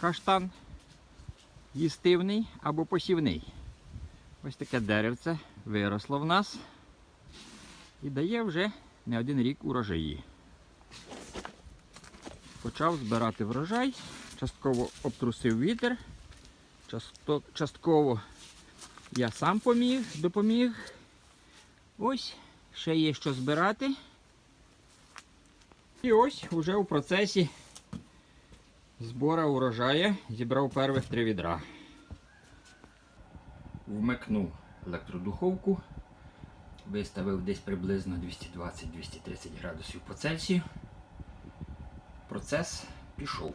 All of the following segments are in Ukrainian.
каштан їстивний або посівний. Ось таке деревце виросло в нас і дає вже не один рік урожаї. Почав збирати врожай, частково обтрусив вітер, частково я сам поміг, допоміг. Ось ще є що збирати. І ось уже у процесі збору урожаю зібрав перших три відра. Вмикнув електродуховку, виставив десь приблизно 220-230 градусів по Цельсію. Процес пішов.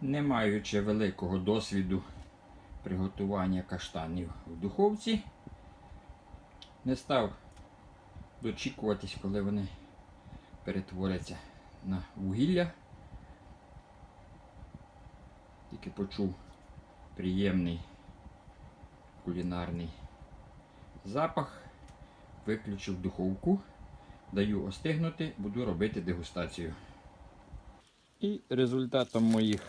Не маючи великого досвіду приготування каштанів в духовці, не став дочікуватись, коли вони перетворяться на вугілля. Тільки почув приємний кулінарний запах, виключив духовку, даю остигнути, буду робити дегустацію. І результатом моїх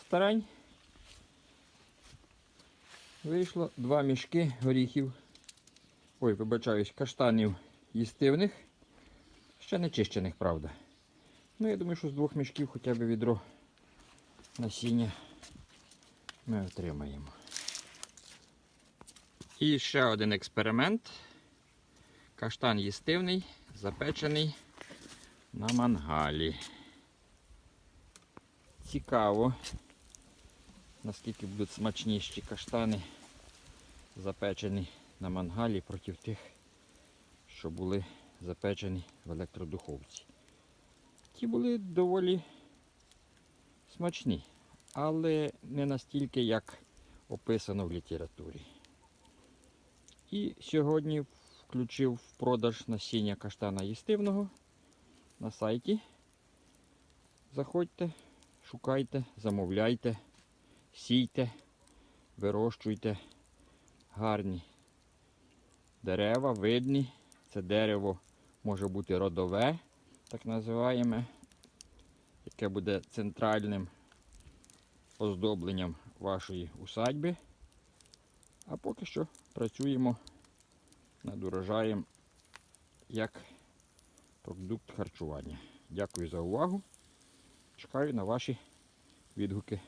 старань вийшло два мішки горіхів. Ой, вибачаюсь, каштанів їстивних. Ще не чищених, правда. Ну, я думаю, що з двох мішків хоча б відро насіння ми отримаємо. І ще один експеримент. Каштан їстивний, запечений на мангалі. Цікаво, наскільки будуть смачніші каштани запечені на мангалі проти тих, що були запечені в електродуховці. Ті були доволі смачні, але не настільки, як описано в літературі. І сьогодні включив в продаж насіння каштана їстивного на сайті. Заходьте, шукайте, замовляйте, сійте, вирощуйте гарні дерева, видні. Це дерево може бути родове, так називаємо, яке буде центральним оздобленням вашої усадьби. А поки що працюємо над урожаєм як продукт харчування. Дякую за увагу. Чекаю на ваші відгуки.